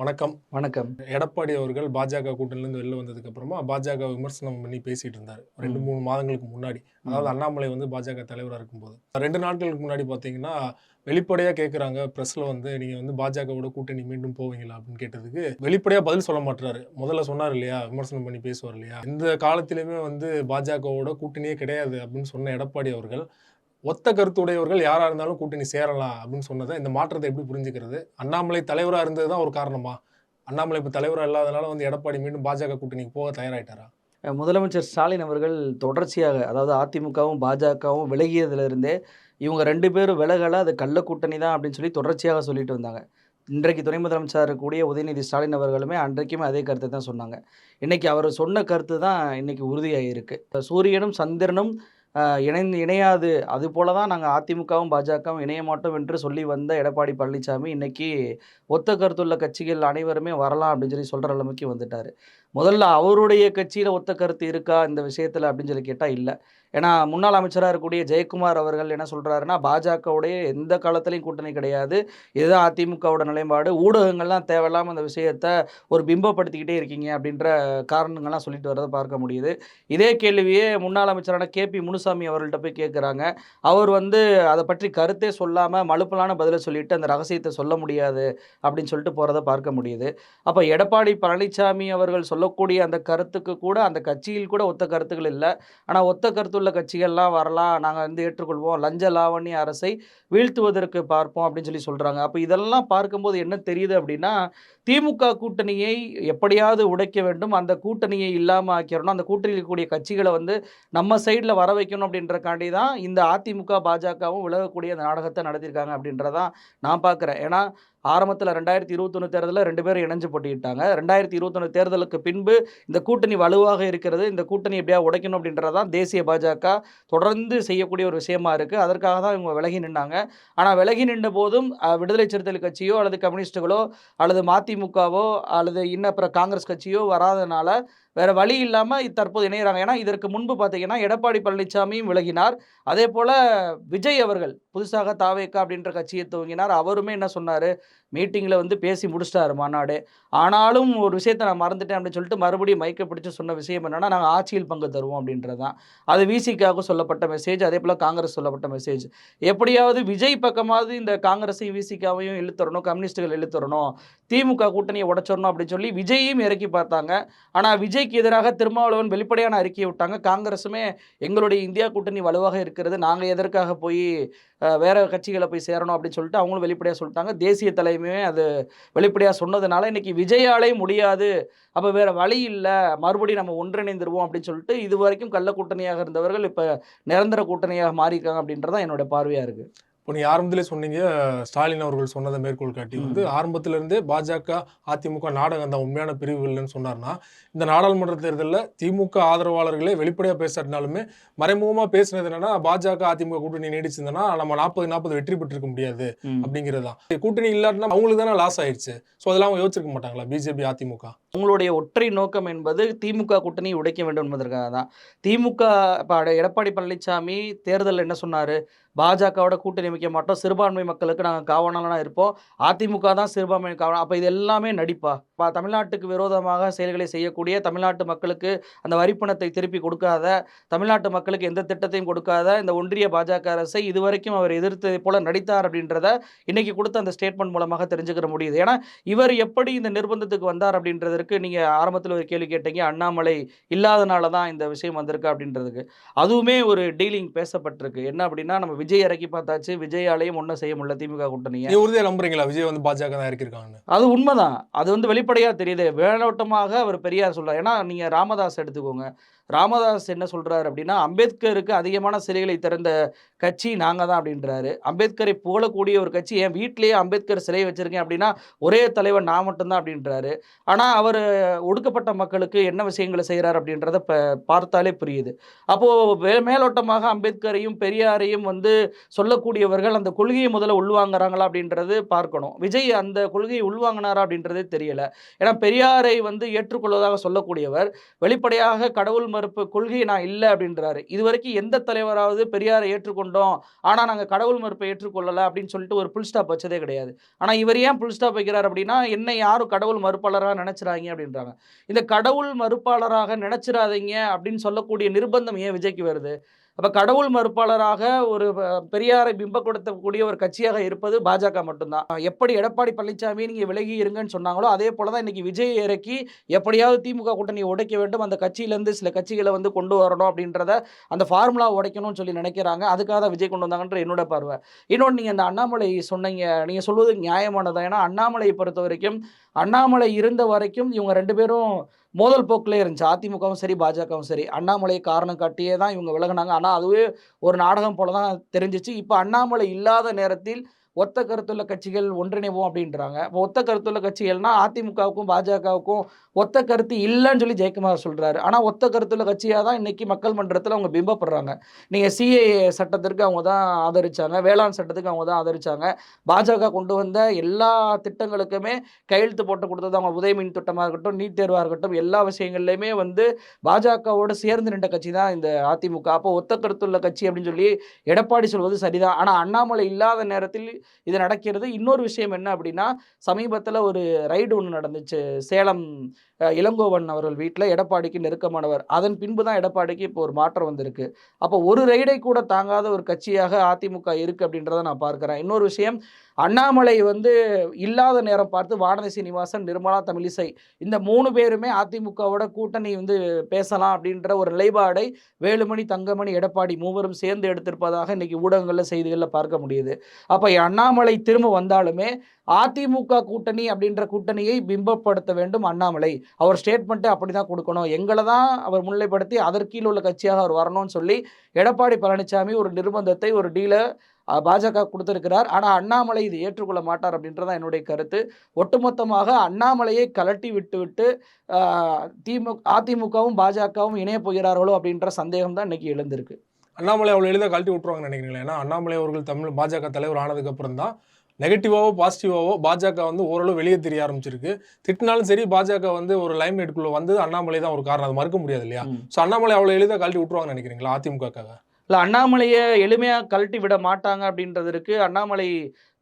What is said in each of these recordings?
வணக்கம். வணக்கம். எடப்பாடி அவர்கள் பாஜக கூட்டணியிலேருந்து வெளில வந்ததுக்கு அப்புறமா பாஜக விமர்சனம் பண்ணி பேசிட்டு இருந்தார் ரெண்டு. மூணு மாதங்களுக்கு முன்னாடி. அதாவது அண்ணாமலை வந்து பாஜக தலைவராக இருக்கும்போது. ரெண்டு நாட்களுக்கு முன்னாடி பார்த்தீங்கன்னா வெளிப்படையாக கேட்குறாங்க ப்ரெஸ்ஸில் வந்து நீங்கள் வந்து பாஜகவோட கூட்டணி மீண்டும் போவீங்களா? அப்படின்னு கேட்டதுக்கு வெளிப்படையாக பதில் சொல்ல மாட்டாரு முதல்ல சொன்னார் இல்லையா விமர்சனம் பண்ணி பேசுவார் இல்லையா? இந்த காலத்திலுமே வந்து பாஜகவோட கூட்டணியே கிடையாது அப்படின்னு சொன்ன எடப்பாடி அவர்கள் ஒத்த கருத்துடையவர்கள் யாரா இருந்தாலும் கூட்டணி சேரலாம் அப்படின்னு சொன்னதை இந்த மாற்றத்தை எப்படி புரிஞ்சுக்கிறது? அண்ணாமலை தலைவராக இருந்தது தான் ஒரு காரணமா? அண்ணாமலை இப்போ தலைவராக இல்லாதனால வந்து எடப்பாடி மீண்டும் பாஜக கூட்டணிக்கு போக தயாராகிட்டாரா முதலமைச்சர் ஸ்டாலின் அவர்கள் தொடர்ச்சியாக அதாவது அதிமுகவும் பாஜகவும் விலகியதிலிருந்தே இவங்க ரெண்டு பேரும் விலகலை அது கள்ள கூட்டணி தான் அப்படின்னு சொல்லி தொடர்ச்சியாக சொல்லிட்டு வந்தாங்க இன்றைக்கு துணை முதலமைச்சராக இருக்கக்கூடிய உதயநிதி ஸ்டாலின் அவர்களுமே அன்றைக்குமே அதே கருத்தை தான் சொன்னாங்க. இன்றைக்கி அவர் சொன்ன கருத்து தான் இன்னைக்கு உறுதியாகிருக்கு சூரியனும் சந்திரனும் இணைந்து இணையாது. அது போல தான் நாங்கள் அதிமுகவும் பாஜகவும் இணைய மாட்டோம் என்று சொல்லி வந்த எடப்பாடி பழனிசாமி இன்னைக்கு ஒத்த கருத்துள்ள கட்சிகள் அனைவருமே வரலாம் அப்படின்னு சொல்லி சொல்கிற நிலைமைக்கு வந்துட்டார். முதல்ல அவருடைய கட்சியில் ஒத்த கருத்து இருக்கா? இந்த விஷயத்தில் அப்படின்னு சொல்லி கேட்டால் இல்லை. ஏன்னா முன்னாள் அமைச்சராக இருக்கக்கூடிய ஜெயக்குமார் அவர்கள் என்ன சொல்கிறாருன்னா பாஜகவுடைய எந்த காலத்துலேயும் கூட்டணி கிடையாது. இதுதான் அதிமுகவோட நிலைப்பாடு. ஊடகங்கள்லாம் தேவையில்லாமல் அந்த விஷயத்தை ஒரு பிம்பப்படுத்திக்கிட்டே இருக்கீங்க அப்படின்ற காரணங்கள்லாம் சொல்லிட்டு வரதை பார்க்க முடியுது. இதே கேள்வியே முன்னாள் அமைச்சரான கே பி முனுசாமி அவர்கள்ட்ட போய் கேட்குறாங்க அவர் வந்து அதை பற்றி கருத்தே சொல்லாமல் மலுப்பலான பதிலை சொல்லிட்டு அந்த ரகசியத்தை சொல்ல முடியாது அப்படின்னு சொல்லிட்டு போகிறத பார்க்க முடியுது. அப்போ எடப்பாடி பழனிசாமி அவர்கள் சொல்லக்கூடிய அந்த கருத்துக்கு கூட அந்த கட்சியில் கூட ஒத்த கருத்துக்கள் இல்லை. ஆனால் ஒத்த கருத்து கருத்துள்ள கட்சிகள்லாம் வரலாம் நாங்கள் வந்து ஏற்றுக்கொள்வோம் லஞ்ச லாவணி அரசை வீழ்த்துவதற்கு பார்ப்போம் அப்படின்னு சொல்லி சொல்கிறாங்க அப்போ இதெல்லாம் பார்க்கும்போது என்ன தெரியுது அப்படின்னா திமுக கூட்டணியை எப்படியாவது உடைக்க வேண்டும். அந்த கூட்டணியை இல்லாமல் ஆக்கிடணும் அந்த கூட்டணியில் இருக்கக்கூடிய கட்சிகளை வந்து நம்ம சைடில் வர வைக்கணும் அப்படின்றக்காண்டி தான் இந்த அதிமுக பாஜகவும் விலகக்கூடிய அந்த நாடகத்தை நடத்தியிருக்காங்க அப்படின்றதான் நான் பார்க்குறேன். ஏன்னா ஆரம்பத்தில் ரெண்டாயிரத்தி இருபத்தொன்று தேர்தலில் ரெண்டு பேரும் இணைஞ்சு போட்டிக்கிட்டாங்க ரெண்டாயிரத்தி இருபத்தொன்று தேர்தலுக்கு பின்பு இந்த கூட்டணி வலுவாக இருக்கிறது இந்த கூட்டணி எப்படியா உடைக்கணும் அப்படின்றதான் தேசிய பாஜக தொடர்ந்து செய்யக்கூடிய ஒரு விஷயமா இருக்குது அதற்காக தான் இவங்க விலகி நின்றாங்க ஆனால் விலகி நின்ற போதும் விடுதலை சிறுத்தைகள் கட்சியோ அல்லது கம்யூனிஸ்ட்டுகளோ அல்லது மதிமுகவோ அல்லது இன்னப்புற காங்கிரஸ் கட்சியோ வராதனால வேற வழி இல்லாமல் தற்போது இணைகிறாங்க ஏன்னா இதற்கு முன்பு பார்த்தீங்கன்னா எடப்பாடி பழனிசாமியும் விலகினார். அதே போல் விஜய் அவர்கள் புதுசாக தாவேக்கா அப்படின்ற கட்சியை துவங்கினார். அவருமே என்ன சொன்னார்? மீட்டிங்கில் வந்து பேசி முடிச்சிட்டாரு மாநாடு. ஆனாலும் ஒரு விஷயத்தை நான் மறந்துட்டேன் அப்படின்னு சொல்லிட்டு மறுபடியும் மைக்கை பிடிச்சு சொன்ன விஷயம் என்னென்னா நாங்கள் ஆட்சியில் பங்கு தருவோம் அப்படின்றது தான் அது விசிக்காக சொல்லப்பட்ட மெசேஜ் அதே போல் காங்கிரஸ் சொல்லப்பட்ட மெசேஜ் எப்படியாவது விஜய் பக்கமாவது இந்த காங்கிரஸையும் விசிகாவையும் இழுத்துறணும் கம்யூனிஸ்ட்டுகள் இழுத்துறணும் திமுக கூட்டணியை உடச்சிடணும் அப்படின்னு சொல்லி விஜயையும் இறக்கி பார்த்தாங்க. ஆனால் விஜய் விஜய்க்கு எதிராக திருமாவளவன் வெளிப்படையான அறிக்கையை விட்டாங்க. காங்கிரஸுமே எங்களுடைய இந்தியா கூட்டணி வலுவாக இருக்கிறது. நாங்கள் எதற்காக போய் வேறு கட்சிகளை போய் சேரணும் அப்படின்னு சொல்லிட்டு அவங்களும் வெளிப்படையாக சொல்லிட்டாங்க. தேசிய தலைமையுமே அது வெளிப்படையாக சொன்னதுனால இன்னைக்கு விஜயாலே முடியாது. அப்போ வேற வழி இல்லை. மறுபடியும் நம்ம ஒன்றிணைந்துருவோம் அப்படின்னு சொல்லிட்டு இது வரைக்கும் கள்ள கூட்டணியாக இருந்தவர்கள் இப்போ நிரந்தர கூட்டணியாக மாறியிருக்காங்க அப்படின்றதான் என்னோட பார்வையாக இருக்குது இப்போ நீ ஆரம்பத்திலே சொன்னீங்க ஸ்டாலின் அவர்கள் சொன்னதை மேற்கோள் காட்டி வந்து ஆரம்பத்துல இருந்தே பாஜக அதிமுக நாடகம் தான் உண்மையான பிரிவு இல்லைன்னு சொன்னார்னா இந்த நாடாளுமன்ற தேர்தலில் திமுக ஆதரவாளர்களே வெளிப்படையா பேசாட்டினாலுமே மறைமுகமா பேசுனது என்னன்னா பாஜக அதிமுக கூட்டணி நீடிச்சிருந்தனா நம்ம நாற்பது நாற்பது வெற்றி பெற்றிருக்க முடியாது அப்படிங்கிறது தான். கூட்டணி இல்லாட்டினா அவங்களுக்கு தானே லாஸ் ஆயிடுச்சு ஸோ அதெல்லாம் அவங்க யோசிச்சிருக்க மாட்டாங்களா பிஜேபி அதிமுக? உங்களுடைய ஒற்றை நோக்கம் என்பது திமுக கூட்டணி உடைக்க வேண்டும் என்பதற்காக தான். திமுக இப்போ எடப்பாடி பழனிசாமி தேர்தலில் என்ன சொன்னார்? பாஜகவோட கூட்டணி அமைக்க மாட்டோம். சிறுபான்மை மக்களுக்கு நாங்கள் காவலாளனாக இருப்போம். அதிமுக தான் சிறுபான்மை காவலன். அப்போ இது எல்லாமே நடிப்பா? பா தமிழ்நாட்டுக்கு விரோதமாக செயல்களை செய்யக்கூடிய தமிழ்நாட்டு மக்களுக்கு அந்த வரிப்பணத்தை திருப்பி கொடுக்காத தமிழ்நாட்டு மக்களுக்கு எந்த திட்டத்தையும் கொடுக்காத இந்த ஒன்றிய பாஜக அரசை இதுவரைக்கும் அவர் எதிர்த்ததை போல நடித்தார் அப்படின்றத இன்னைக்கு கொடுத்த அந்த ஸ்டேட்மெண்ட் மூலமாக தெரிஞ்சுக்கிற முடியுது. ஏன்னா இவர் எப்படி இந்த நிர்பந்தத்துக்கு வந்தார் அப்படின்றதற்கு நீங்கள் ஆரம்பத்தில் ஒரு கேள்வி கேட்டீங்க. அண்ணாமலை இல்லாதனால தான் இந்த விஷயம் வந்திருக்கு அப்படின்றதுக்கு. அதுவுமே ஒரு டீலிங் பேசப்பட்டிருக்கு. என்ன அப்படின்னா நம்ம விஜய் இறக்கி பார்த்தாச்சு. விஜயாலையும் ஒன்றும் செய்ய முடியல திமுக கூட்டணியை. நீ உறுதியா நம்புறீங்களா? விஜய் வந்து பாஜக தான் இறக்கிருக்காங்கன்னு அது உண்மைதான். அது வந்து வெளிப்படையாக தெரியுது. மேலோட்டமாக அவர் பெரியார் சொல்றார். ஏன்னா நீங்கள் ராமதாஸ் எடுத்துக்கோங்க. ராமதாஸ் என்ன சொல்கிறார் அப்படின்னா அம்பேத்கருக்கு அதிகமான சிலைகளை திறந்த கட்சி நாங்கள் தான் அப்படின்றாரு. அம்பேத்கரை புகழக்கூடிய ஒரு கட்சி என் வீட்டிலேயே அம்பேத்கர் சிலை வச்சுருக்கேன் அப்படின்னா ஒரே தலைவர் நான் மட்டும்தான் அப்படின்றாரு. ஆனால் அவர் ஒடுக்கப்பட்ட மக்களுக்கு என்ன விஷயங்களை செய்கிறார் அப்படின்றத ப பார்த்தாலே புரியுது. அப்போது மேலோட்டமாக அம்பேத்கரையும் பெரியாரையும் வந்து சொல்லக்கூடியவர்கள் அந்த கொள்கையை முதல்ல உள்வாங்குறாங்களா அப்படின்றது பார்க்கணும். விஜய் அந்த கொள்கையை உள்வாங்கினாரா அப்படின்றதே தெரியலை. ஏன்னா பெரியாரை வந்து ஏற்றுக்கொள்வதாக சொல்லக்கூடியவர் வெளிப்படையாக கடவுள் மறுப்பு கொள்கை நான் இல்லை அப்படின்றாரு. இது வரைக்கும் எந்த தலைவராவது பெரியாரை ஏற்றுக்கொண்டோம். ஆனால் நாங்கள் கடவுள் மறுப்பை ஏற்றுக்கொள்ளலை அப்படின்னு சொல்லிட்டு ஒரு புல் ஸ்டாப் வச்சதே கிடையாது. ஆனால் இவர் ஏன் புல் ஸ்டாப் வைக்கிறார் அப்படின்னா என்னை யாரும் கடவுள் மறுப்பாளராக நினைச்சிராங்க அப்படின்றாங்க. இந்த கடவுள் மறுப்பாளராக நினைச்சிராதீங்க அப்படின்னு சொல்லக்கூடிய நிர்பந்தம் ஏன் விஜய்க்கு வருது? அப்போ கடவுள் மறுப்பாளராக ஒரு பெரியாரை பிம்பப்படுத்தக்கூடிய ஒரு கட்சியாக இருப்பது பாஜக மட்டும்தான். எப்படி எடப்பாடி பழனிசாமி நீங்கள் விலகி இருங்கன்னு சொன்னாங்களோ அதே போல தான் இன்னைக்கு விஜய் இறக்கி எப்படியாவது திமுக கூட்டணியை உடைக்க வேண்டும் அந்த கட்சியிலேருந்து சில கட்சிகளை வந்து கொண்டு வரணும் அப்படின்றத அந்த ஃபார்முலா உடைக்கணும்னு சொல்லி நினைக்கிறாங்க. அதுக்காக தான் விஜய் கொண்டு வந்தாங்கன்ற என்னோட பார்வை. இன்னொன்று நீங்கள் அந்த அண்ணாமலை சொன்னீங்க நீங்கள் சொல்வது நியாயமானதான் ஏன்னா அண்ணாமலையை பொறுத்த வரைக்கும் அண்ணாமலை இருந்த வரைக்கும் இவங்க ரெண்டு பேரும் மோதல் போக்கிலே இருந்துச்சு. அதிமுகவும் சரி பாஜகவும் சரி. அண்ணாமலையை காரணம் காட்டியே தான் இவங்க விலகினாங்க. ஆனால் அதுவே ஒரு நாடகம் போல தான் தெரிஞ்சிச்சு. இப்போ அண்ணாமலை இல்லாத நேரத்தில் ஒத்த கருத்துள்ள கட்சிகள் ஒன்றிணைவோம் அப்படின்றாங்க. இப்போ ஒத்த கருத்துள்ள கட்சிகள்னா அதிமுகவுக்கும் பாஜகவுக்கும் ஒத்த கருத்து இல்லைன்னு சொல்லி ஜெயக்குமார் சொல்கிறாரு ஆனால் ஒத்த கருத்துள்ள கட்சியாக தான் இன்றைக்கி மக்கள் மன்றத்தில் அவங்க பிம்பப்படுறாங்க. நீங்கள் சிஏஏ சட்டத்திற்கு அவங்க தான் ஆதரித்தாங்க வேளாண் சட்டத்துக்கு அவங்க தான் ஆதரித்தாங்க பாஜக கொண்டு வந்த எல்லா திட்டங்களுக்குமே கையெழுத்து போட்டு கொடுத்தது அவங்க உதயமின் திட்டமாக இருக்கட்டும் நீட் தேர்வாக இருக்கட்டும் எல்லா விஷயங்கள்லையுமே வந்து பாஜகவோடு சேர்ந்து நின்ற கட்சி தான் இந்த அதிமுக. அப்போ ஒத்த கருத்துள்ள கட்சி அப்படின்னு சொல்லி எடப்பாடி சொல்வது சரிதான். ஆனால் அண்ணாமலை இல்லாத நேரத்தில் இது நடக்கிறது. இன்னொரு விஷயம் என்ன அப்படின்னா சமீபத்தில் ஒரு ரைடு ஒன்று நடந்துச்சு. சேலம் இளங்கோவன் அவர்கள் வீட்டில் எடப்பாடிக்கு நெருக்கமானவர். அதன் பின்பு தான் எடப்பாடிக்கு இப்போ ஒரு மாற்றம் வந்திருக்கு. அப்போ ஒரு ரைடை கூட தாங்காத ஒரு கட்சியாக அதிமுக இருக்குது அப்படின்றத நான் பார்க்குறேன். இன்னொரு விஷயம் அண்ணாமலை வந்து இல்லாத நேரம் பார்த்து வானதி சீனிவாசன் நிர்மலா தமிழிசை இந்த மூணு பேருமே அதிமுகவோட கூட்டணி வந்து பேசலாம் அப்படின்ற ஒரு நிலைப்பாடை வேலுமணி தங்கமணி எடப்பாடி மூவரும் சேர்ந்து எடுத்திருப்பதாக இன்றைக்கி ஊடகங்களில் செய்திகளில் பார்க்க முடியுது. அப்போ அண்ணாமலை திரும்ப வந்தாலுமே அதிமுக கூட்டணி அப்படின்ற கூட்டணியை பிம்பப்படுத்த வேண்டும் அண்ணாமலை. அவர் ஸ்டேட்மெண்ட்டை அப்படி தான் கொடுக்கணும். எங்களை தான் அவர் முன்னிலைப்படுத்தி அதற்கீழ் உள்ள கட்சியாக அவர் வரணும்னு சொல்லி எடப்பாடி பழனிசாமி ஒரு நிர்பந்தத்தை ஒரு டீலை பாஜக கொடுத்திருக்கிறார். ஆனால் அண்ணாமலை இது ஏற்றுக்கொள்ள மாட்டார் அப்படின்றதான் என்னுடைய கருத்து. ஒட்டுமொத்தமாக அண்ணாமலையை கலட்டி விட்டுவிட்டு திமுக அதிமுகவும் பாஜகவும் இணைய போகிறார்களோ அப்படின்ற சந்தேகம் தான் இன்னைக்கு எழுந்திருக்கு. அண்ணாமலை அவ்வளோ எளிதாக கழட்டி விட்டுருவாங்கன்னு நினைக்கிறீங்களா? ஏன்னா அண்ணாமலை அவர்கள் தமிழ் பாஜக தலைவர் ஆனதுக்கு அப்புறம் தான் நெகட்டிவாவோ பாசிட்டிவாவோ பாஜக வந்து ஓரளவு வெளியே தெரிய ஆரம்பிச்சிருக்கு. திட்டினாலும் சரி பாஜக வந்து ஒரு லைம் லைட்டுக்குள்ள வந்து அண்ணாமலை தான் ஒரு காரணம். அது மறுக்க முடியாது இல்லையா. ஸோ அண்ணாமலை அவ்வளோ எளிதாக கழட்டி விட்டுருவாங்கன்னு நினைக்கிறீங்களா அதிமுகக்காக? இல்லை அண்ணாமலையை எளிமையாக கழட்டி விட மாட்டாங்க அப்படின்றது இருக்கு. அண்ணாமலை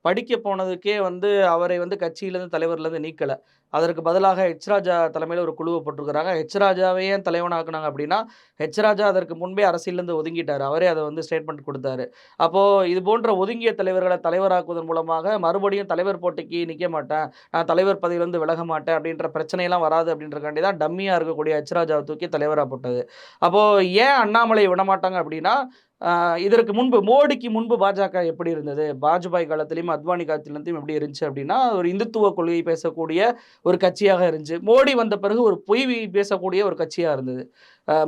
படிக்க போனதுக்கே வந்து அவரை வந்து கட்சியிலேருந்து தலைவர்லேருந்து நீக்கலை. அதற்கு பதிலாக ஹெச் ராஜா தலைமையில் ஒரு குழுவை போட்டிருக்கிறாங்க. ஹெச் ராஜாவையே தலைவனாக்குனாங்க அப்படின்னா ஹெச் ராஜா அதற்கு முன்பே அரசியலேருந்து ஒதுங்கிட்டார். அவரே அதை வந்து ஸ்டேட்மெண்ட் கொடுத்தாரு. அப்போது இது போன்ற ஒதுங்கிய தலைவர்களை தலைவராக்குவதன் மூலமாக மறுபடியும் தலைவர் போட்டிக்கு நிற்க மாட்டேன். நான் தலைவர் பதவியிலேருந்து விலக மாட்டேன் அப்படின்ற பிரச்சனையெல்லாம் வராது அப்படின்றக்காண்டி தான் டம்மியாக இருக்கக்கூடிய ஹெச் ராஜாவை தூக்கி தலைவராக போட்டது. அப்போது ஏன் அண்ணாமலை விடமாட்டாங்க அப்படின்னா இதற்கு முன்பு மோடிக்கு முன்பு பாஜக எப்படி இருந்தது? வாஜ்பாய் காலத்திலையும் அத்வானி காலத்திலையும் எப்படி இருந்துச்சு அப்படின்னா ஒரு இந்துத்துவ கொள்கை பேசக்கூடிய ஒரு கட்சியாக இருந்துச்சு. மோடி வந்த பிறகு ஒரு பொய் பேசக்கூடிய ஒரு கட்சியாக இருந்தது.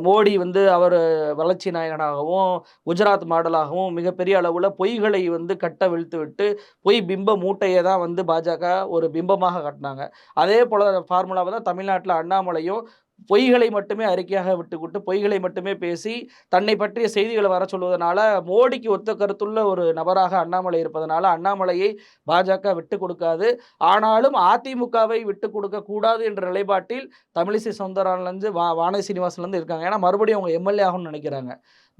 மோடி வந்து அவர் வளர்ச்சி நாயகனாகவும் குஜராத் மாடலாகவும் மிகப்பெரிய அளவில் பொய்களை வந்து கட்ட விழுத்து விட்டு பொய் பிம்ப மூட்டையை தான் வந்து பாஜக ஒரு பிம்பமாக கட்டினாங்க. அதே போல் ஃபார்முலாவை தான் தமிழ்நாட்டில் அண்ணாமலையும் பொய்களை மட்டுமே அறிக்கையாக விட்டுக்கொண்டு பொய்களை மட்டுமே பேசி தன்னை பற்றிய செய்திகளை வர சொல்வதனால மோடிக்கு ஒத்த கருத்துள்ள ஒரு நபராக அண்ணாமலை இருப்பதனால அண்ணாமலையை பாஜக விட்டு கொடுக்காது ஆனாலும் அதிமுகவை விட்டு கொடுக்க கூடாது என்ற நிலைப்பாட்டில் தமிழிசை சவுந்தரராஜன்லேருந்து வா வானதி சீனிவாசன்லேருந்து இருக்காங்க. ஏன்னா மறுபடியும் அவங்க எம்எல்ஏ ஆகும்னு நினைக்கிறாங்க.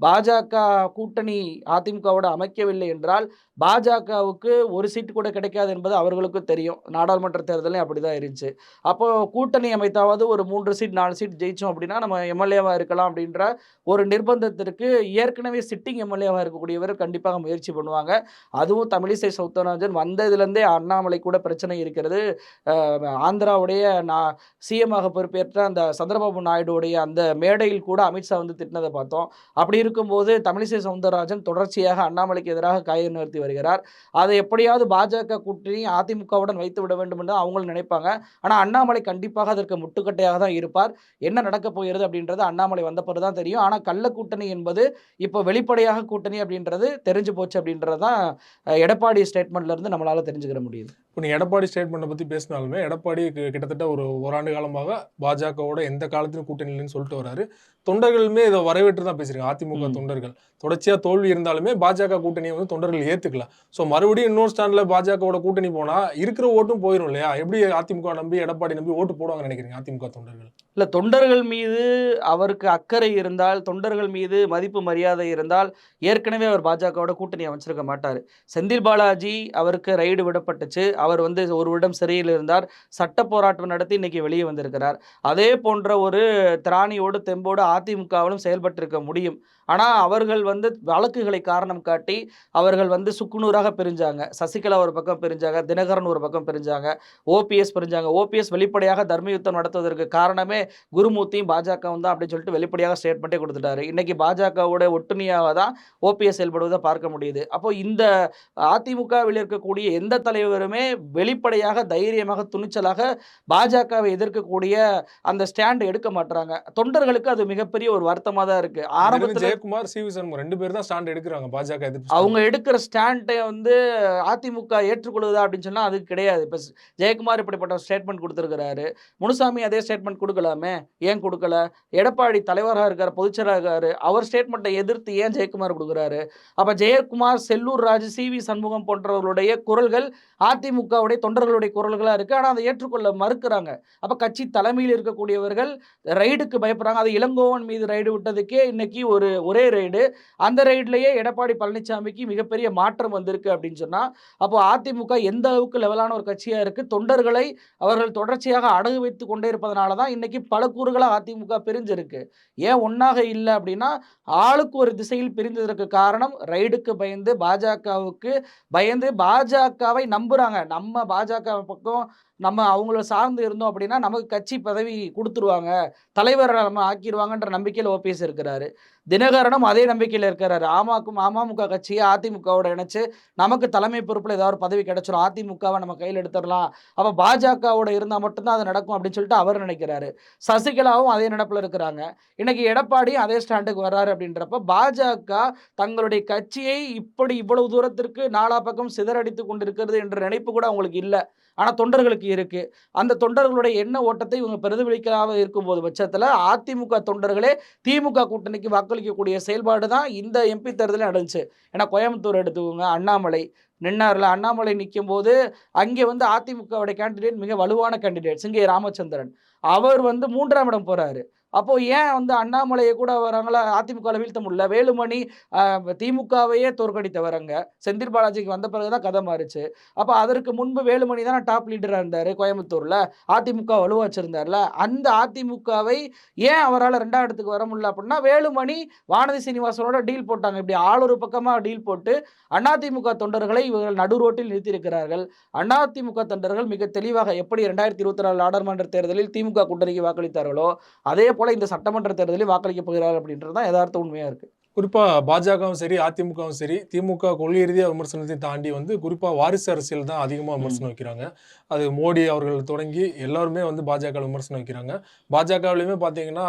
பாஜக கூட்டணி அதிமுகவோட அமைக்கவில்லை என்றால் பாஜகவுக்கு ஒரு சீட்டு கூட கிடைக்காது என்பது அவர்களுக்கும் தெரியும். நாடாளுமன்ற தேர்தலையும் அப்படி தான் இருந்துச்சு. அப்போ கூட்டணி அமைத்தாவது ஒரு மூன்று சீட் நாலு சீட் ஜெயிச்சோம் அப்படின்னா நம்ம எம்எல்ஏவாக இருக்கலாம் அப்படின்ற ஒரு நிர்பந்தத்திற்கு ஏற்கனவே சிட்டிங் எம்எல்ஏவாக இருக்கக்கூடியவர் கண்டிப்பாக முயற்சி பண்ணுவாங்க. அதுவும் தமிழிசை சவுந்தரராஜன் வந்ததுலேருந்தே அண்ணாமலை கூட பிரச்சனை இருக்கிறது. ஆந்திராவுடைய நான் சிஎம்மாக பொறுப்பேற்ற அந்த சந்திரபாபு நாயுடுடைய அந்த மேடையில் கூட அமித்ஷா வந்து திட்டினதை பார்த்தோம். அப்படி இருக்கும்போது தமிழிசை சவுந்தரராஜன் தொடர்ச்சியாக அண்ணாமலைக்கு எதிராக காய் நிறுத்தி வருகிறார். அதை எப்படியாவது பாஜக கூட்டணி அதிமுகவுடன் வைத்து விட வேண்டும் என்று அவங்களும் நினைப்பாங்க. ஆனால் அண்ணாமலை கண்டிப்பாக அதற்கு முட்டுக்கட்டையாக தான் இருப்பார். என்ன நடக்கப் போகிறது அப்படின்றது அண்ணாமலை வந்த பிறகு தான் தெரியும். ஆனால் கள்ள கூட்டணி என்பது இப்போ வெளிப்படையாக கூட்டணி அப்படின்றது தெரிஞ்சு போச்சு அப்படின்றது தான் எடப்பாடி ஸ்டேட்மெண்ட்ல இருந்து நம்மளால தெரிஞ்சுக்கிற முடியுது. இப்போ நீ எடப்பாடி ஸ்டேட்மெண்ட்டை பற்றி பேசினாலுமே எடப்பாடி கிட்டத்தட்ட ஒரு ஓராண்டு காலமாக பாஜகவோட எந்த காலத்திலும் கூட்டணி இல்லைன்னு சொல்லிட்டு வராரு. தொண்டர்களுமே இதை வரவேற்று தான் பேசுறீங்க அதிமுக. தொண்டர்கள். தொடர்ச்சியா தோல்வி இருந்தாலுமே பாஜக கூட்டணியை வந்து தொண்டர்கள் ஏத்துக்கல. ஸோ மறுபடியும் இன்னொரு ஸ்டாண்ட்ல பாஜகவோட கூட்டணி போனா இருக்கிற ஓட்டும் போயிடும் இல்லையா? எப்படி அதிமுக நம்பி எடப்பாடி நம்பி ஓட்டு போடுவாங்கன்னு நினைக்கிறீங்க அதிமுக தொண்டர்கள்? இல்லை தொண்டர்கள் மீது அவருக்கு அக்கறை இருந்தால் தொண்டர்கள் மீது மதிப்பு மரியாதை இருந்தால் ஏற்கனவே அவர் பாஜகவோட கூட்டணி அமைச்சிருக்க மாட்டார். செந்தில் பாலாஜி அவருக்கு ரைடு விடப்பட்டுச்சு. அவர் வந்து ஒரு வருடம் சிறையில் இருந்தார். சட்ட போராட்டம் நடத்தி இன்னைக்கு வெளியே வந்திருக்கிறார். அதே போன்ற ஒரு திராணியோடு தெம்போடு அதிமுகவிலும் செயல்பட்டிருக்க முடியும். ஆனால் அவர்கள் வந்து வழக்குகளை காரணம் காட்டி அவர்கள் வந்து சுக்குநூறாக பிரிஞ்சாங்க. சசிகலா ஒரு பக்கம் பிரிஞ்சாங்க தினகரன் ஒரு பக்கம் பிரிஞ்சாங்க ஓபிஎஸ் பிரிஞ்சாங்க. ஓபிஎஸ் வெளிப்படையாக தர்மயுத்தம் நடத்துவதற்கு காரணமே குருமூர்த்தியும் பாஜகவும் தான் அப்படின்னு சொல்லிட்டு வெளிப்படையாக ஸ்டேட்மெண்ட்டே கொடுத்துட்டாரு. இன்னைக்கு பாஜகவோட ஒட்டுணியாக தான் ஓபிஎஸ் செயல்படுவதை பார்க்க முடியுது. அப்போ இந்த அதிமுகவில் இருக்கக்கூடிய எந்த தலைவருமே வெளிப்படையாக தைரியமாக துணிச்சலாக பாஜகவை எதிர்க்கக்கூடிய அந்த ஸ்டாண்ட் எடுக்க மாட்டாங்க தொண்டர்களுக்கு அது மிகப்பெரிய ஒரு வருத்தமாக தான் இருக்கு. ஆரம்பத்தில் ஜெயக்குமார் சி. வி. சண்முகம் ரெண்டு பேர் தான் ஸ்டாண்ட் எடுக்கிறாங்க பாஜக எதிர்ப்பு அவங்க எடுக்கிற ஸ்டாண்டை வந்து அதிமுக ஏற்றுக்கொள்ளுதா அப்படின்னு சொன்னால் அது கிடையாது. இப்போ ஜெயக்குமார் இப்படிப்பட்ட ஸ்டேட்மெண்ட் கொடுத்துருக்கிறாரு. முனுசாமி அதே ஸ்டேட்மெண்ட் கொடுக்கலாமே? ஏன் கொடுக்கல? எடப்பாடி தலைவராக இருக்கார் பொதுச்சராக இருக்காரு அவர் ஸ்டேட்மெண்ட்டை எதிர்த்து ஏன் ஜெயக்குமார் கொடுக்குறாரு? அப்போ ஜெயக்குமார் செல்லூர் ராஜ் சி. வி. சண்முகம் போன்றவர்களுடைய குரல்கள் அதிமுகவுடைய தொண்டர்களுடைய குரல்களாக இருக்குது ஆனால் அதை ஏற்றுக்கொள்ள மறுக்கிறாங்க. அப்போ கட்சி தலைமையில் இருக்கக்கூடியவர்கள் ரைடுக்கு பயப்படுறாங்க. அது இளங்கோவன் மீது ரைடு விட்டதுக்கே இன்னைக்கு ஒரு ஒரே ரைடு அந்த ரைட்லேயே எடப்பாடி பழனிசாமிக்கு மிகப்பெரிய மாற்றம் வந்திருக்கு அப்படின்னு சொன்னால் அப்போ அதிமுக எந்த அளவுக்கு லெவலான ஒரு கட்சியாக இருக்குது தொண்டர்களை அவர்கள் தொடர்ச்சியாக அடகு வைத்து கொண்டே இருப்பதனால தான் இன்னைக்கு பல கூறுகளாக அதிமுக பிரிஞ்சிருக்கு. ஏன் ஒன்றாக இல்லை அப்படின்னா ஆளுக்கு ஒரு திசையில் பிரிந்ததற்கு காரணம் ரைடுக்கு பயந்து பாஜகவுக்கு பயந்து பாஜகவை நம்புகிறாங்க நம்ம பாஜக பக்கம் நம்ம அவங்கள சார்ந்து இருந்தோம் அப்படின்னா நமக்கு கட்சி பதவி கொடுத்துருவாங்க. தலைவரை நம்ம ஆக்கிடுவாங்கன்ற நம்பிக்கையில் ஓபிஎஸ் இருக்கிறாரு. தினகரனும் அதே நம்பிக்கையில் இருக்கிறாரு. அமக்கு அமமுக கட்சியை அதிமுகவோட இணைச்சு நமக்கு தலைமை பொறுப்பில் ஏதாவது ஒரு பதவி கிடைச்சிடும் அதிமுகவை நம்ம கையில் எடுத்துடலாம். அப்போ பாஜகவோட இருந்தால் மட்டும்தான் அது நடக்கும் அப்படின்னு சொல்லிட்டு அவர் நினைக்கிறாரு. சசிகலாவும் அதே நினப்பில் இருக்கிறாங்க. இன்னைக்கு எடப்பாடியும் அதே ஸ்டாண்டுக்கு வர்றாரு அப்படின்றப்ப பாஜக தங்களுடைய கட்சியை இப்படி இவ்வளவு தூரத்திற்கு நாலா பக்கம் சிதறடித்து கொண்டிருக்கிறது என்ற நினைப்பு கூட அவங்களுக்கு இல்லை. ஆனால் தொண்டர்களுக்கு இருக்குது அந்த தொண்டர்களுடைய எண்ண ஓட்டத்தை இவங்க பிரதிபலிக்காம இருக்கும்போது பட்சத்தில் அதிமுக தொண்டர்களே திமுக கூட்டணிக்கு வாக்களிக்கக்கூடிய செயல்பாடு தான் இந்த எம்பி தேர்தலில் நடந்துச்சு. ஏன்னா கோயம்புத்தூர் எடுத்துக்கோங்க அண்ணாமலை. நின்னார்ல அண்ணாமலை நிற்கும் போது அங்கே வந்து அதிமுகவுடைய கேண்டிடேட் மிக வலுவான கேண்டிடேட் சிங்கே ராமச்சந்திரன். அவர் வந்து மூன்றாம் இடம் போகிறாரு அப்போ ஏன் வந்து அண்ணாமலையை கூட வராங்களா அதிமுகவில் வீழ்த்த முடியல? வேலுமணி திமுகவையே திமுகவையே தோற்கடித்தவரங்க. செந்தில் பாலாஜிக்கு வந்த பிறகு தான் கதை மாறுச்சு. அப்போ அதற்கு முன்பு வேலுமணி தான் டாப் லீடராக இருந்தார் கோயம்புத்தூரில்? அதிமுக வலுவா வச்சிருந்தார்ல? அந்த அதிமுகவை ஏன் அவரால் ரெண்டாம் இடத்துக்கு வர முடியல அப்படின்னா வேலுமணி வானதி சீனிவாசனோட டீல் போட்டாங்க. இப்படி ஆள் பக்கமாக டீல் போட்டு அதிமுக தொண்டர்களை இவர்கள் நடு ரோட்டில் நிறுத்தியிருக்கிறார்கள். அதிமுக தொண்டர்கள் மிக தெளிவாக எப்படி ரெண்டாயிரத்தி இருபத்தி நாலு நாடாளுமன்ற தேர்தலில் திமுக கூட்டணிக்கு வாக்களித்தார்களோ அதே போல இந்த சட்டமன்ற தேர்தலில் வாக்களிக்க போகிறார்கள் அப்படின்றது தான் யதார்த்த உண்மையா இருக்கு. குறிப்பா பாஜகவும் சரி அதிமுகவும் சரி திமுக கொள்கை ரீதியா விமர்சனத்தையும் தாண்டி வந்து குறிப்பா வாரிசு அரசியல் தான் அதிகமா விமர்சனம் வைக்கிறாங்க. அது மோடி அவர்கள் தொடங்கி எல்லாருமே வந்து பாஜக விமர்சனம் வைக்கிறாங்க. பாஜகவிலையுமே பார்த்தீங்கன்னா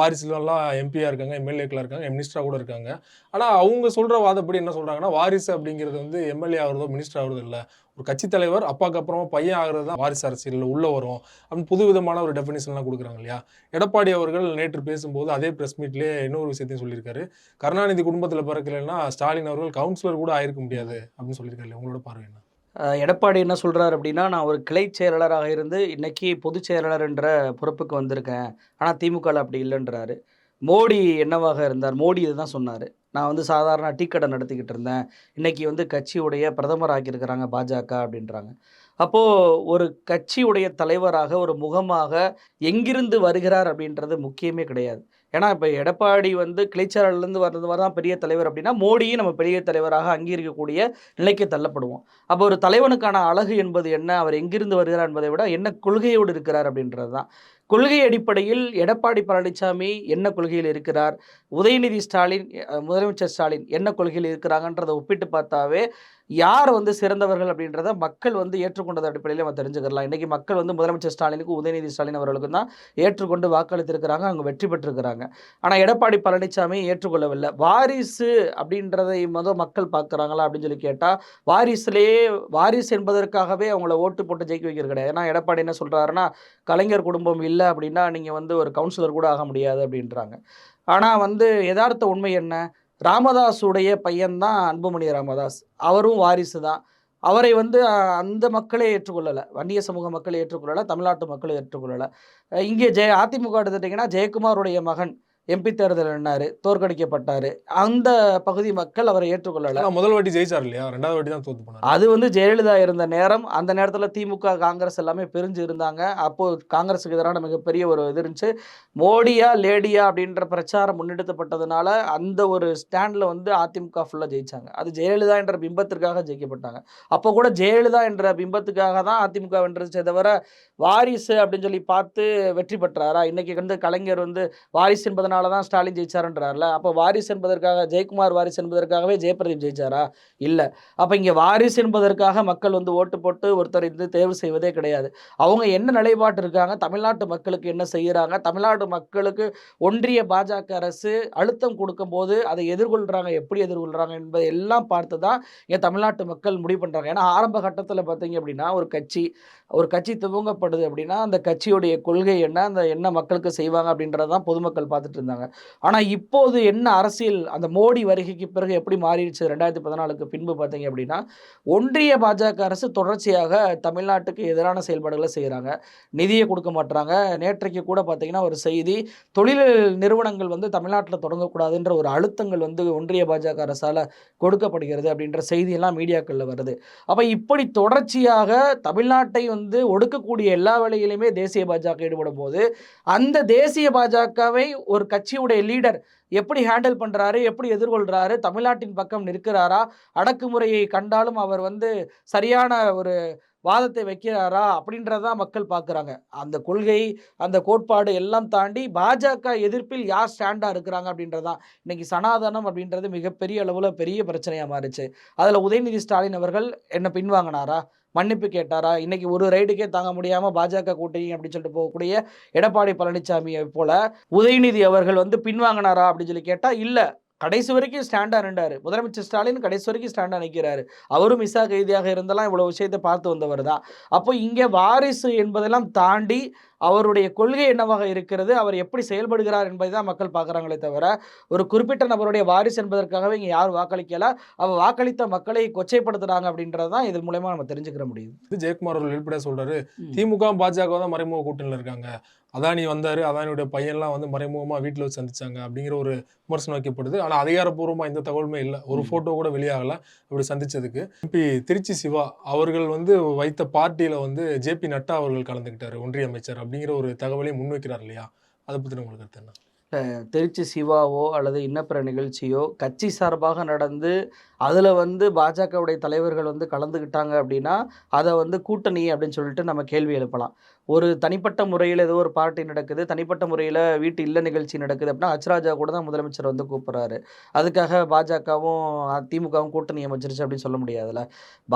வாரிசுலாம் எம்பியா இருக்காங்க எம்எல்ஏக்களா இருக்காங்க மினிஸ்டரா கூட இருக்காங்க. ஆனா அவங்க சொல்ற வாதப்படி என்ன சொல்றாங்கன்னா வாரிசு அப்படிங்கிறது வந்து எம்எல்ஏ ஆகுறதோ மினிஸ்டர் ஆகுறதோ இல்ல ஒரு கட்சி தலைவர் அப்பாக்கு அப்புறமா பையன் ஆகிறது தான் வாரிசு அரசியலில் உள்ளே வரும் அப்படின்னு புது விதமான ஒரு டெஃபினேஷன்லாம் கொடுக்குறாங்க இல்லையா? எடப்பாடி அவர்கள் நேற்று பேசும்போது அதே ப்ரெஸ் மீட்லேயே இன்னொரு விஷயத்தையும் சொல்லியிருக்காரு. கருணாநிதி குடும்பத்தில் பிறக்கலைன்னா ஸ்டாலின் அவர்கள் கவுன்சிலர் கூட ஆயிருக்க முடியாது அப்படின்னு சொல்லியிருக்காரு உங்களோட பார்வை என்ன? எடப்பாடி என்ன சொல்கிறார் அப்படின்னா நான் ஒரு கிளை செயலாளராக இருந்து இன்றைக்கி பொதுச் செயலாளர்ன்ற பொறுப்புக்கு வந்திருக்கேன். ஆனால் திமுகவில் அப்படி இல்லைன்றாரு. மோடி என்னவாக இருந்தார்? மோடி இதுதான் சொன்னார். நான் வந்து சாதாரண டீ கடை நடத்திக்கிட்டு இருந்தேன். இன்னைக்கு வந்து கட்சியுடைய பிரதமர் ஆக்கியிருக்கிறாங்க பாஜக அப்படின்றாங்க. அப்போது ஒரு கட்சியுடைய தலைவராக ஒரு முகமாக எங்கிருந்து வருகிறார் அப்படின்றது முக்கியமே கிடையாது. ஏன்னா இப்போ எடப்பாடி வந்து கிளைச்சாரர்லேருந்து வர்றது வர தான் பெரிய தலைவர் அப்படின்னா மோடியும் நம்ம பெரிய தலைவராக அங்கீகரிக்கக்கூடிய நிலைக்கு தள்ளப்படுவோம். அப்போ ஒரு தலைவனுக்கான அழகு என்பது என்ன? அவர் எங்கிருந்து வருகிறார் என்பதை விட என்ன கொள்கையோடு இருக்கிறார் அப்படின்றது தான். கொள்கை அடிப்படையில் எடப்பாடி பழனிசாமி என்ன கொள்கையில் இருக்கிறார்? உதயநிதி ஸ்டாலின் முதலமைச்சர் ஸ்டாலின் என்ன கொள்கையில் இருக்கிறாங்கன்றதை ஒப்பிட்டு பார்த்தாவே யார் வந்து சிறந்தவர்கள் அப்படின்றத மக்கள் வந்து ஏற்றுக்கொண்டது அடிப்படையில் நம்ம தெரிஞ்சுக்கலாம் இன்றைக்கி மக்கள் வந்து முதலமைச்சர் ஸ்டாலினுக்கு உதயநிதி ஸ்டாலின் அவர்களுக்கும் தான் ஏற்றுக்கொண்டு வாக்களித்திருக்கிறாங்க. அவங்க வெற்றி பெற்றிருக்கிறாங்க. ஆனால் எடப்பாடி பழனிசாமி ஏற்றுக்கொள்ளவில்லை. வாரிசு அப்படின்றதை மொதல் மக்கள் பார்க்குறாங்களா அப்படின்னு சொல்லி கேட்டால் வாரிசுலேயே வாரிசு என்பதற்காகவே அவங்கள ஓட்டு போட்டு ஜெயிக்க வைக்கிறது கிடையாது. ஏன்னா எடப்பாடி என்ன சொல்கிறாருன்னா கலைஞர் குடும்பம் இல்லை அப்படின்னா நீங்கள் வந்து ஒரு கவுன்சிலர் கூட ஆக முடியாது அப்படின்றாங்க. ஆனால் வந்து யதார்த்த உண்மை என்ன? ராமதாஸுடைய பையன்தான் அன்புமணி ராமதாஸ். அவரும் வாரிசு தான் அவரை வந்து அந்த மக்களே ஏற்றுக்கொள்ளலை. வன்னிய சமூக மக்களை ஏற்றுக்கொள்ளலை. தமிழ்நாட்டு மக்களை ஏற்றுக்கொள்ளலை. இங்கே ஜெய அதிமுக எடுத்துட்டிங்கன்னா ஜெயக்குமாருடைய மகன் எம்பி தேர்தல் என்னாரு தோற்கடிக்கப்பட்டார். அந்த பகுதி மக்கள் அவரை ஏற்றுக்கொள்ளலை. முதல் வாட்டி ஜெயிச்சார் இல்லையா? ரெண்டாவது வாட்டி தான் தோத்து போனார். அது வந்து ஜெயலலிதா இருந்த நேரம். அந்த நேரத்தில் திமுக காங்கிரஸ் எல்லாமே பிரிஞ்சு இருந்தாங்க. அப்போ காங்கிரஸுக்கு எதிரான மிகப்பெரிய ஒரு இது இருந்துச்சு. மோடியா லேடியா அப்படின்ற பிரச்சாரம் முன்னெடுத்தப்பட்டதுனால அந்த ஒரு ஸ்டாண்டில் வந்து அதிமுக ஃபுல்லாக ஜெயிச்சாங்க. அது ஜெயலலிதா என்ற பிம்பத்திற்காக ஜெயிக்கப்பட்டாங்க. அப்போ கூட ஜெயலலிதா என்ற பிம்பத்துக்காக தான் அதிமுக வென்றுச்சே தவிர வாரிசு அப்படின்னு சொல்லி பார்த்து வெற்றி பெற்றாரா? இன்னைக்கு வந்து கலைஞர் வந்து வாரிசு என்பதனால தான் ஸ்டாலின் ஜெயிச்சாருன்றார்ல. அப்போ வாரிசு என்பதற்காக ஜெயக்குமார் வாரிசு என்பதற்காகவே ஜெயபிரதீப் ஜெயிச்சாரா? இல்லை. அப்போ இங்கே வாரிசு என்பதற்காக மக்கள் வந்து ஓட்டு போட்டு ஒருத்தர் இது தேர்வு செய்வதே கிடையாது. அவங்க என்ன நிலைப்பாட்டு இருக்காங்க? தமிழ்நாட்டு மக்களுக்கு என்ன செய்கிறாங்க தமிழ்நாட்டு மக்களுக்கு ஒன்றிய பாஜக அரசு அழுத்தம் கொடுக்கும்போது அதை எதிர்கொள்கிறாங்க எப்படி எதிர்கொள்கிறாங்க என்பதை எல்லாம் பார்த்து தான் இங்கே தமிழ்நாட்டு மக்கள் முடிவு பண்ணுறாங்க ஏன்னா ஆரம்ப கட்டத்தில் பார்த்தீங்க அப்படின்னா ஒரு கட்சி ஒரு கட்சி துவங்கப்படுது அப்படின்னா அந்த கட்சியுடைய கொள்கை என்ன அந்த என்ன மக்களுக்கு செய்வாங்க அப்படின்றத தான் பொதுமக்கள் பார்த்துட்டு இருந்தாங்க. இருந்தாங்க ஆனால் இப்போது என்ன அரசியல்? அந்த மோடி வருகைக்கு பிறகு எப்படி மாறிடுச்சு? ரெண்டாயிரத்தி பதினாலுக்கு பின்பு பார்த்தீங்க அப்படின்னா ஒன்றிய பாஜக அரசு தொடர்ச்சியாக தமிழ்நாட்டுக்கு எதிரான செயல்பாடுகளை செய்கிறாங்க நிதியை கொடுக்க மாட்டுறாங்க நேற்றைக்கு கூட பார்த்தீங்கன்னா ஒரு செய்தி தொழில் நிறுவனங்கள் வந்து தமிழ்நாட்டில் தொடங்கக்கூடாதுன்ற ஒரு அழுத்தங்கள் வந்து ஒன்றிய பாஜக அரசால் கொடுக்கப்படுகிறது அப்படின்ற செய்தியெல்லாம் மீடியாக்களில் வருது. அப்போ இப்படி தொடர்ச்சியாக தமிழ்நாட்டை வந்து ஒடுக்கக்கூடிய எல்லா வேலையிலையுமே தேசிய பாஜக ஈடுபடும் போது அந்த தேசிய பாஜகவை ஒரு கட்சியுடைய லீடர் எப்படி ஹேண்டில் பண்ணுறாரு எப்படி எதிர்கொள்கிறாரு தமிழ்நாட்டின் பக்கம் நிற்கிறாரா அடக்குமுறையை கண்டாலும் அவர் வந்து சரியான ஒரு வாதத்தை வைக்கிறாரா அப்படின்றதான் மக்கள் பார்க்குறாங்க. அந்த கொள்கை அந்த கோட்பாடு எல்லாம் தாண்டி பாஜக எதிர்ப்பில் யார் ஸ்டாண்டாக இருக்கிறாங்க அப்படின்றதான் இன்னைக்கு சனாதனம் அப்படின்றது மிகப்பெரிய அளவில் பெரிய பிரச்சனையாக மாறிச்சு. அதில் உதயநிதி ஸ்டாலின் அவர்கள் என்ன பின்வாங்கினாரா? மன்னிப்பு கேட்டாரா? இன்னைக்கு ஒரு ரைடுக்கே தாங்க முடியாமல் பாஜக கூட்டணி அப்படின்னு சொல்லிட்டு போகக்கூடிய எடப்பாடி பழனிசாமியை போல உதயநிதி அவர்கள் வந்து பின்வாங்கினாரா அப்படின்னு சொல்லி கேட்டால் இல்லை. கடைசி வரைக்கும் ஸ்டாண்டாக நின்றாரு. முதலமைச்சர் ஸ்டாலின் கடைசி வரைக்கும் ஸ்டாண்டாக நிற்கிறாரு அவரும் மிசா கைதியாக இருந்தெல்லாம் இவ்வளோ விஷயத்தை பார்த்து வந்தவர் தான். அப்போ இங்கே வாரிசு என்பதெல்லாம் தாண்டி அவருடைய கொள்கை என்னவாக இருக்கிறது அவர் எப்படி செயல்படுகிறார் என்பதை தான் மக்கள் பார்க்குறாங்களே தவிர ஒரு குறிப்பிட்ட நபருடைய வாரிசு என்பதற்காகவே இங்கே யார் வாக்களிக்கல. அவர் வாக்களித்த மக்களை கொச்சைப்படுத்துறாங்க அப்படின்றது தான் இதன் மூலயமா நம்ம தெரிஞ்சுக்கிற முடியுது. இது ஜெயக்குமார் அவர்கள் வெளிப்படையா சொல்றாரு. திமுக பாஜக தான் மறைமுக கூட்டணியில் இருக்காங்க. அதானி வந்தாரு அதானியுடைய பையன்லாம் வந்து மறைமுகமா வீட்டில் வச்சு சந்திச்சாங்க அப்படிங்கிற ஒரு விமர்சனம் வைக்கப்படுது. ஆனா அதிகாரப்பூர்வமா எந்த தகவலுமே இல்லை. ஒரு ம். போட்டோ கூட வெளியாகல அப்படி சந்திச்சதுக்கு. இப்போ திருச்சி சிவா அவர்கள் வந்து வைத்த பார்ட்டியில வந்து ஜேபி நட்டா அவர்கள் கலந்துக்கிட்டாரு ஒன்றிய அமைச்சர் அப்படிங்கிற ஒரு தகவலையும் முன்வைக்கிறார் இல்லையா? அதை பத்தி உங்களுக்கு கருத்து என்ன? திருச்சி சிவாவோ அல்லது இன்னப்பிற நிகழ்ச்சியோ கட்சி சார்பாக நடந்து அதில் வந்து பாஜகவுடைய தலைவர்கள் வந்து கலந்துக்கிட்டாங்க அப்படின்னா அதை வந்து கூட்டணி அப்படின்னு சொல்லிட்டு நம்ம கேள்வி எழுப்பலாம். ஒரு தனிப்பட்ட முறையில் ஏதோ ஒரு பார்ட்டி நடக்குது. தனிப்பட்ட முறையில் வீட்டு இல்லை நிகழ்ச்சி நடக்குது அப்படின்னா அச்ராஜா கூட தான் முதலமைச்சர் வந்து கூப்பிட்றாரு அதுக்காக பாஜகவும் திமுகவும் கூட்டணி அமைச்சிருச்சு அப்படின்னு சொல்ல முடியாதுல்ல.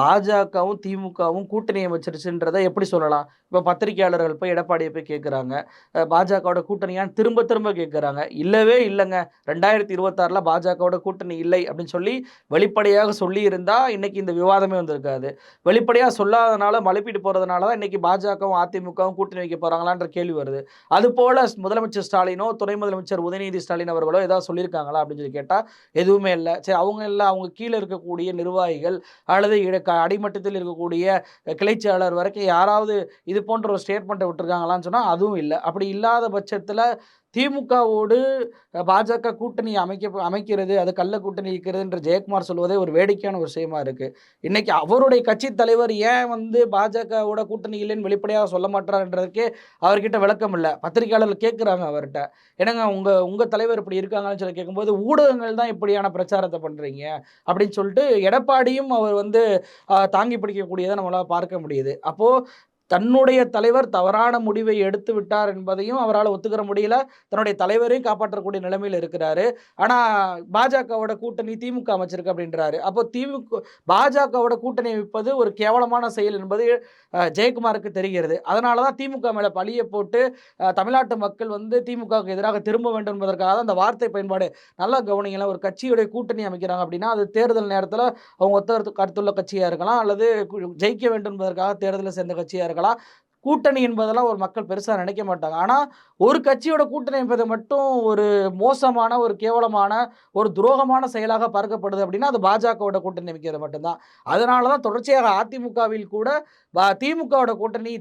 பாஜகவும் திமுகவும் கூட்டணி அமைச்சிருச்சுன்றதை எப்படி சொல்லலாம்? இப்போ பத்திரிகையாளர்கள் போய் எடப்பாடியை போய் கேட்குறாங்க பாஜகவோட கூட்டணியான்னு திரும்ப திரும்ப கேட்குறாங்க இல்லவே இல்லைங்க. ரெண்டாயிரத்தி இருபத்தாறில் பாஜகவோட கூட்டணி இல்லை அப்படின்னு சொல்லி வெளிப்படையாக சொல்லியிருந்தால் இன்றைக்கி இந்த விவாதமே வந்திருக்காது. வெளிப்படையாக சொல்லாதனால மலைப்பீட்டு போகிறதுனால தான் இன்னைக்கு பாஜகவும் அதிமுக அதிமுகவும் கூட்டணி வைக்க போகிறாங்களான்ற கேள்வி வருது. அது போல் முதலமைச்சர் ஸ்டாலினோ துணை முதலமைச்சர் உதயநிதி ஸ்டாலின் அவர்களோ ஏதாவது சொல்லியிருக்காங்களா அப்படின்னு சொல்லி கேட்டால் எதுவுமே இல்லை. சரி அவங்க எல்லாம் அவங்க கீழே இருக்கக்கூடிய நிர்வாகிகள் அல்லது இட- க- அடிமட்டத்தில் இருக்கக்கூடிய கிளைச்செயலாளர் வரைக்கும் யாராவது இது போன்ற ஒரு ஸ்டேட்மெண்ட்டை விட்டுருக்காங்களான்னு சொன்னால் அதுவும் இல்லை. அப்படி இல்லாத பட்சத்தில் திமுகவோடு பாஜக கூட்டணி அமைக்க அமைக்கிறது அது கள்ள கூட்டணி இருக்கிறது என்று ஜெயக்குமார் சொல்வதே ஒரு வேடிக்கையான ஒரு விஷயமா இருக்கு. இன்னைக்கு அவருடைய கட்சி தலைவர் ஏன் வந்து பாஜகவோட கூட்டணி இல்லைன்னு வெளிப்படையாக சொல்ல மாட்டாருன்றதுக்கே அவர்கிட்ட விளக்கம் இல்லை. பத்திரிகையாளர்கள் கேட்குறாங்க அவர்கிட்ட. என்னங்க உங்க உங்க தலைவர் இப்படி இருக்காங்கன்னு சொல்லி கேட்கும்போது ஊடகங்கள் தான் இப்படியான பிரச்சாரத்தை பண்றீங்க? அப்படின்னு சொல்லிட்டு எடப்பாடியும் அவர் வந்து தாங்கி பிடிக்கக்கூடியதை நம்மளால் பார்க்க முடியுது. அப்போ தன்னுடைய தலைவர் தவறான முடிவை எடுத்து விட்டார் என்பதையும் அவரால் ஒத்துக்கிற முடியல. தன்னுடைய தலைவரையும் காப்பாற்றக்கூடிய நிலைமையில் இருக்கிறாரு. ஆனால் பாஜகவோட கூட்டணி திமுக அமைச்சிருக்கு அப்படின்றாரு. அப்போ திமுக பாஜகவோட கூட்டணி அமைப்பது ஒரு கேவலமான செயல் என்பது ஜெயக்குமாருக்கு தெரிகிறது. அதனால தான் திமுக மேலே பழியை போட்டு தமிழ்நாட்டு மக்கள் வந்து திமுகவுக்கு எதிராக திரும்ப வேண்டும் என்பதற்காக தான் அந்த வார்த்தை பயன்பாடு நல்லா கவனிங்களா ஒரு கட்சியுடைய கூட்டணி அமைக்கிறாங்க அப்படின்னா அது தேர்தல் நேரத்தில் அவங்க ஒத்த கருத்துள்ள கட்சியாக இருக்கலாம் அல்லது ஜெயிக்க வேண்டும் என்பதற்காக தேர்தலில் சேர்ந்த கட்சியாக இருக்கலாம். ಮಾಡ್ಕೊಳ್ಳ கூட்டணி என்பதெல்லாம் ஒரு மக்கள் பெருசாக நினைக்க மாட்டாங்க. ஆனால் ஒரு கட்சியோட கூட்டணி என்பது மட்டும் ஒரு மோசமான ஒரு கேவலமான ஒரு துரோகமான செயலாக பார்க்கப்படுது அப்படின்னா அது பாஜகவோட கூட்டணி அமைக்கிறது மட்டும்தான். அதனால தான் தொடர்ச்சியாக அதிமுகவில் கூட பா திமுகவோட கூட்டணி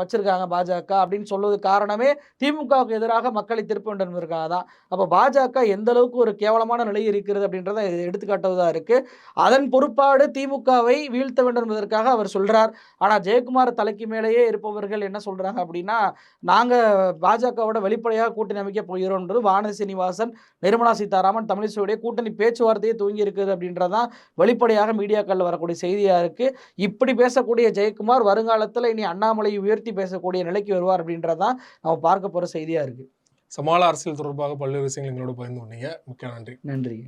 வச்சுருக்காங்க பாஜக அப்படின்னு சொல்வது காரணமே திமுகவுக்கு எதிராக மக்களை திருப்ப வேண்டும் என்பதற்காக தான். அப்போ பாஜக எந்த அளவுக்கு ஒரு கேவலமான நிலை இருக்கிறது அப்படின்றத இது எடுத்துக்காட்டுவதாக இருக்குது அதன் பொறுப்பாடு திமுகவை வீழ்த்த வேண்டும் என்பதற்காக அவர் சொல்கிறார் ஆனால் ஜெயக்குமார் தலைக்கு மேலேயே இருப்பவர் இருப்பவர்கள் என்ன சொல்றாங்க அப்படின்னா நாங்கள் பாஜகவோட வெளிப்படையாக கூட்டணி அமைக்க போகிறோம்ன்றது வானதி சீனிவாசன் நிர்மலா சீதாராமன் தமிழிசையுடைய கூட்டணி பேச்சுவார்த்தையே தூங்கி இருக்குது அப்படின்றதான் வெளிப்படையாக மீடியாக்களில் வரக்கூடிய செய்தியாக இருக்குது இப்படி பேசக்கூடிய ஜெயக்குமார் வருங்காலத்தில் இனி அண்ணாமலையை உயர்த்தி பேசக்கூடிய நிலைக்கு வருவார் அப்படின்றதான் நம்ம பார்க்க போகிற செய்தியாக இருக்குது சமாள அரசியல் தொடர்பாக பல்வேறு விஷயங்கள் எங்களோட பகிர்ந்து கொண்டீங்க. மிக்க நன்றி. நன்றி.